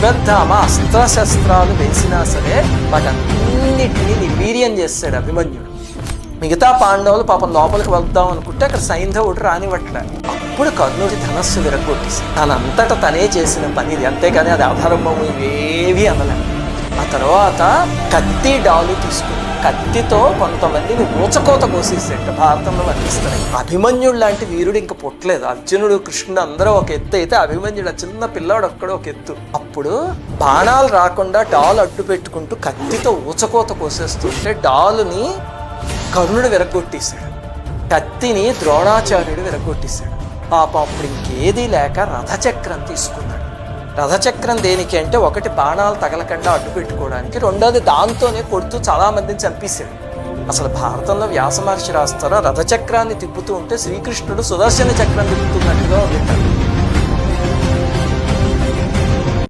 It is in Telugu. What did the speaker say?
అశ్వత్థామ అస్త్రశస్త్రాలు వేసినా సరే వాటన్నిటినీ నిర్వీర్యం చేస్తాడు అభిమన్యుడు. మిగతా పాండవులు పాపం లోపలికి వద్దాం అనుకుంటే అక్కడ సైంధవుడు రానివ్వట్లే. అప్పుడు కర్ణుడి ధనస్సు విరగొట్టేసి తనంతట తనే చేసిన పని ఇది అంతేకాని అది అధర్మము ఇవేవి అనలేదు ఆ తర్వాత కత్తి డాలు తీసుకుని కత్తితో కొంతమందిని ఊచకోత కోసేసేట భారతంలో అనిపిస్తున్నాయి అభిమన్యుడు లాంటి వీరుడు ఇంక పుట్టలేదు. అర్జునుడు కృష్ణుడు అందరూ ఒక ఎత్తు అయితే అభిమన్యుడు ఆ చిన్న పిల్లాడు ఒక్కడు ఒక ఎత్తు. అప్పుడు బాణాలు రాకుండా డాల్ అడ్డు పెట్టుకుంటూ కత్తితో ఊచకోత కోసేస్తుంటే డాలుని కర్ణుడు విరగొట్టేశాడు కత్తిని ద్రోణాచార్యుడు విరగొట్టేశాడు పాపం అప్పుడు ఇంకేదీ లేక రథచక్రం తీసుకున్నాడు. రథచక్రం దేనికి అంటే ఒకటి బాణాలు తగలకుండా అడ్డు పెట్టుకోవడానికి రెండోది దాంతోనే కొడుతూ చాలా మందిని చంపేశాడు. అసలు భారతంలో వ్యాస మహర్షి రాస్తారో రథచక్రాన్ని తిప్పుతూ ఉంటే శ్రీకృష్ణుడు సుదర్శన చక్రం తిప్పుతున్నట్టుగా